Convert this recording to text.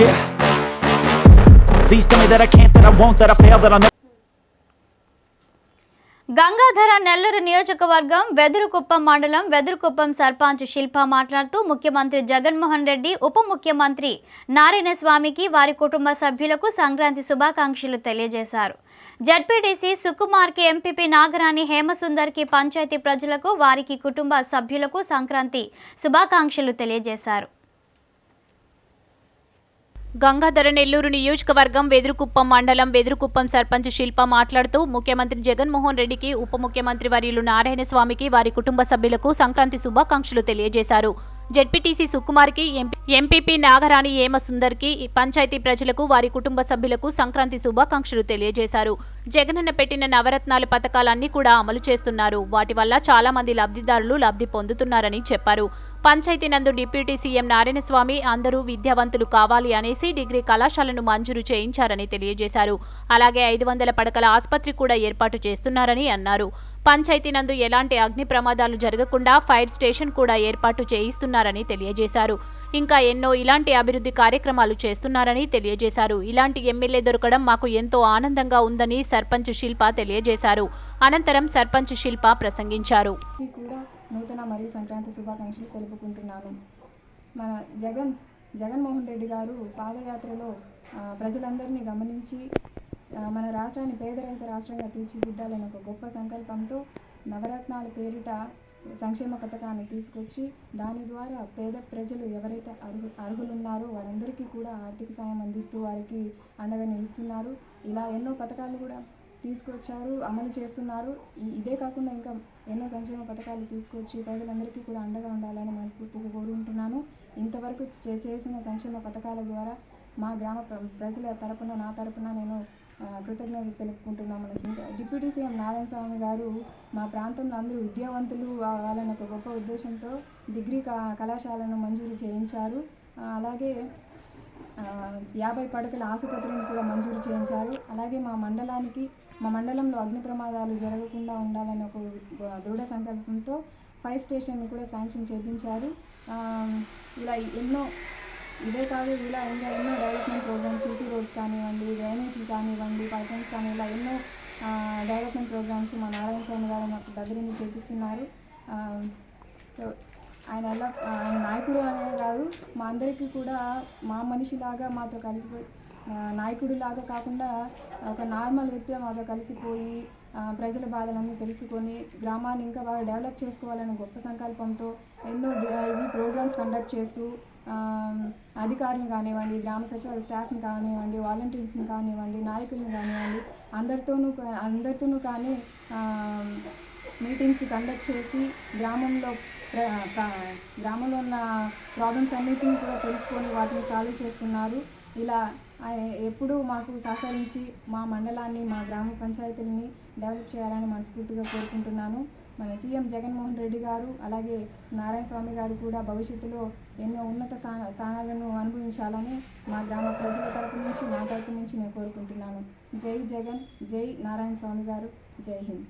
Yeah. Please tell me that I can't, that I won't, that I fail, that I'll never. Gangadhara Nellore నియోజకవర్గం వెదురుకుప్పం మండలం వెదురుకుప్పం సర్పంచ్ శిల్ప మాట్లాడుతూ ముఖ్యమంత్రి జగన్మోహన్ రెడ్డి ఉప ముఖ్యమంత్రి నారాయణ స్వామికి వారి కుటుంబ సభ్యులకు సంక్రాంతి శుభాకాంక్షలు తెలియజేశారు జడ్పీటీసీ సుకుమార్కి ఎంపీపీ నాగరాణి హేమసుందర్కి పంచాయతీ ప్రజలకు వారికి కుటుంబ సభ్యులకు సంక్రాంతి శుభాకాంక్షలు తెలియజేశారు గంగాధర నెల్లూరు నియోజకవర్గం వెదురుకుప్పం మండలం వెదురుకుప్పం సర్పంచ్ శిల్ప మాట్లాడుతూ ముఖ్యమంత్రి జగన్మోహన్ రెడ్డికి ఉప ముఖ్యమంత్రి వర్యులు నారాయణస్వామికి వారి కుటుంబ సభ్యులకు సంక్రాంతి శుభాకాంక్షలు తెలియజేశారు. జెడ్పీటీసీ సుకుమార్కి ఎంపీపీ నాగరాణి ఏమసుందర్కి పంచాయతీ ప్రజలకు వారి కుటుంబ సభ్యులకు సంక్రాంతి శుభాకాంక్షలు తెలియజేశారు. జగనన్న పెట్టిన నవరత్నాల పథకాలన్నీ కూడా అమలు చేస్తున్నారు. వాటి వల్ల చాలా మంది లబ్ధిదారులు లబ్ధి పొందుతున్నారని చెప్పారు. పంచాయతీ నందు డిప్యూటీ సీఎం నారాయణస్వామి అందరూ విద్యావంతులు కావాలి అనేసి డిగ్రీ కళాశాలను మంజూరు చేయించారని తెలియజేశారు. అలాగే ఐదు వందల పడకల ఆసుపత్రి కూడా ఏర్పాటు చేస్తున్నారని అన్నారు. పంచాయతీ నందు ఎలాంటి అగ్ని ప్రమాదాలు జరగకుండా ఫైర్ స్టేషన్ కూడా ఏర్పాటు చేయిస్తున్నారని తెలియజేశారు. ఇంకా ఎన్నో ఇలాంటి అభివృద్ధి కార్యక్రమాలు చేస్తున్నారని తెలియజేశారు. ఇలాంటి ఎమ్మెల్యే దొరకడం మాకు ఎంతో ఆనందంగా ఉందని సర్పంచ్ శిల్ప తెలియజేశారు. అనంతరం సర్పంచ్ శిల్ప ప్రసంగించారు. నూతన మరియు సంక్రాంతి శుభాకాంక్షలు తెలుపుకుంటున్నాను. మన జగన్ జగన్మోహన్ రెడ్డి గారు పాదయాత్రలో ప్రజలందరినీ గమనించి మన రాష్ట్రాన్ని పేదరహిత రాష్ట్రంగా తీర్చిదిద్దాలని ఒక గొప్ప సంకల్పంతో నవరత్నాల పేరిట సంక్షేమ పథకాన్ని తీసుకొచ్చి దాని ద్వారా పేద ప్రజలు ఎవరైతే అర్హు అర్హులున్నారో వారందరికీ కూడా ఆర్థిక సాయం అందిస్తూ వారికి అండగా నిలుస్తున్నారు. ఇలా ఎన్నో పథకాలు కూడా తీసుకొచ్చారు అమలు చేస్తున్నారు. ఇదే కాకుండా ఇంకా ఎన్నో సంక్షేమ పథకాలు తీసుకొచ్చి ప్రజలందరికీ కూడా అండగా ఉండాలని మనస్ఫూర్తిగా కోరుకుంటున్నాను. ఇంతవరకు చే- చేసిన సంక్షేమ పథకాల ద్వారా మా గ్రామ ప్ర- ప్రజల తరపున నా తరపున నేను కృతజ్ఞతలు తెలుపుకుంటున్నాం డిప్యూటీ సీఎం నారాయణ స్వామి గారు మా ప్రాంతంలో అందరూ విద్యావంతులు వాళ్ళని ఒక గొప్ప ఉద్దేశంతో డిగ్రీ క- కళాశాలను మంజూరు చేయించారు. అలాగే యాభై పడకల ఆసుపత్రిని కూడా మంజూరు చేయించారు. అలాగే మా మండలానికి మా మండలంలో అగ్ని ప్రమాదాలు జరగకుండా ఉండాలని ఒక దృఢ సంకల్పంతో ఫైర్ స్టేషన్ కూడా శాంక్షన్ చేయించారు ఇలా ఎన్నో ఇదే కాదు ఇలా ఇంకా ఎన్నో డెవలప్మెంట్ ప్రోగ్రామ్స్ సీసీ రోడ్స్ కానివ్వండి డ్రైనేజీలు కానివ్వండి పైపులైన్స్ కానీ ఇలా ఎన్నో డెవలప్మెంట్ ప్రోగ్రామ్స్ మా నారాయణ స్వామి గారు మాకు దగ్గర నుంచి చేపిస్తున్నారు సో ఆయన ఎలా ఆయన నాయకుడు అనే కాదు మా అందరికీ కూడా మా మనిషిలాగా మాతో కలిసిపోయి నాయకుడు లాగా కాకుండా ఒక నార్మల్ వ్యక్తిగా మాతో కలిసిపోయి ప్రజల బాధలన్నీ తెలుసుకొని గ్రామాన్ని ఇంకా బాగా డెవలప్ చేసుకోవాలనే గొప్ప సంకల్పంతో ఎన్నో ఇవి ప్రోగ్రామ్స్ కండక్ట్ చేస్తూ అధికారులు కానివ్వండి గ్రామ సచివాలయ స్టాఫ్ని కానివ్వండి వాలంటీర్స్ని కానివ్వండి నాయకుల్ని కానివ్వండి అందరితోనూ అందరితోనూ కానీ మీటింగ్స్ కండక్ట్ చేసి గ్రామంలో గ్రామంలో ఉన్న ప్రాబ్లమ్స్ అన్నిటిని కూడా తెలుసుకొని వాటిని సాల్వ్ చేస్తున్నారు. ఇలా ఎప్పుడూ మాకు సహకరించి మా మండలాన్ని మా గ్రామ పంచాయతీలని డెవలప్ చేయాలని మనస్ఫూర్తిగా కోరుకుంటున్నాను. మన సీఎం జగన్మోహన్ రెడ్డి గారు అలాగే నారాయణ స్వామి గారు కూడా భవిష్యత్తులో ఎన్నో ఉన్నత స్థాన స్థానాలను అనుభవించాలని మా గ్రామ ప్రజల తరపు నుంచి నా తరపు నుంచి నేను కోరుకుంటున్నాను. జై జగన్ జై నారాయణ స్వామి గారు జై హింద్.